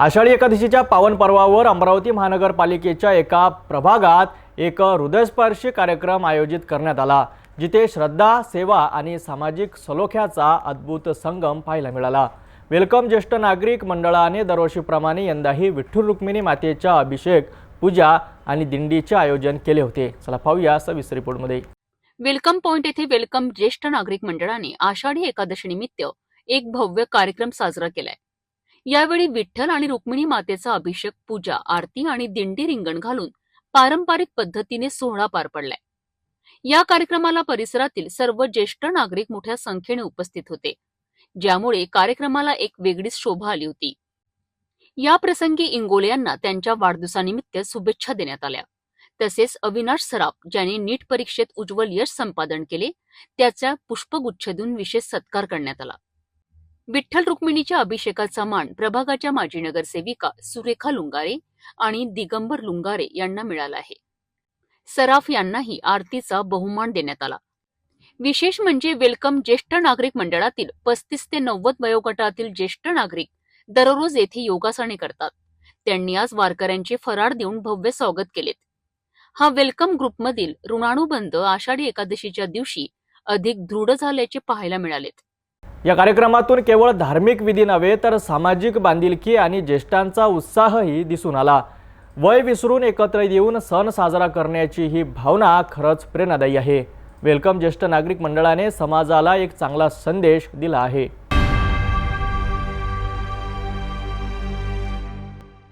आषाढी एकादशीच्या पावन पर्वावर अमरावती महानगरपालिकेच्या एका प्रभागात एक हृदयस्पर्शी कार्यक्रम आयोजित करण्यात आला जिथे श्रद्धा सेवा आणि सामाजिक सलोख्याचा अद्भुत संगम पाहायला मिळाला. वेलकम ज्येष्ठ नागरिक मंडळाने दरवर्षीप्रमाणे यंदाही विठ्ठल रुक्मिणी मातेच्या अभिषेक पूजा आणि दिंडीचे आयोजन केले होते. चला पाहूया सविस्तर रिपोर्टमध्ये. वेलकम पॉइंट येथे वेलकम ज्येष्ठ नागरिक मंडळाने आषाढी एकादशी निमित्त एक भव्य कार्यक्रम साजरा केलाय. यावेळी विठ्ठल आणि रुक्मिणी मातेचा अभिषेक पूजा आरती आणि दिंडी रिंगण घालून पारंपरिक पद्धतीने सोहळा पार पडलाय. या कार्यक्रमाला परिसरातील सर्व ज्येष्ठ नागरिक मोठ्या संख्येने उपस्थित होते. ज्यामुळे कार्यक्रमाला एक वेगळीच शोभा आली होती. या प्रसंगी इंगोले यांना त्यांच्या वाढदिवसानिमित्त शुभेच्छा देण्यात आल्या. तसेच अविनाश सराफ ज्याने नीट परीक्षेत उज्ज्वल यश संपादन केले त्याचा पुष्पगुच्छ देऊन विशेष सत्कार करण्यात आला. विठ्ठल रुक्मिणीच्या अभिषेकाचा मान प्रभागाच्या माजी नगरसेविका सुरेखा लुंगारे आणि दिगंबर लुंगारे यांना मिळाला आहे. सराफ यांनाही आरतीचा बहुमान देण्यात आला. विशेष म्हणजे वेलकम ज्येष्ठ नागरिक मंडळातील पस्तीस ते नव्वद वयोगटातील ज्येष्ठ नागरिक दररोज येथे योगासने करतात. त्यांनी आज वारकऱ्यांचे फराळ देऊन भव्य स्वागत केलेत. हा वेलकम ग्रुपमधील ऋणाणुबंध आषाढी एकादशीच्या दिवशी अधिक दृढ झाल्याचे पाहायला मिळालेत. या कार्यक्रमातून केवळ धार्मिक विधी नव्हे तर सामाजिक बांधिलकी आणि ज्येष्ठांचा उत्साहही दिसून आला. वय विसरून एकत्र येऊन सण साजरा करण्याची ही भावना खरंच प्रेरणादायी आहे. वेलकम ज्येष्ठ नागरिक मंडळाने समाजाला एक चांगला संदेश दिला आहे.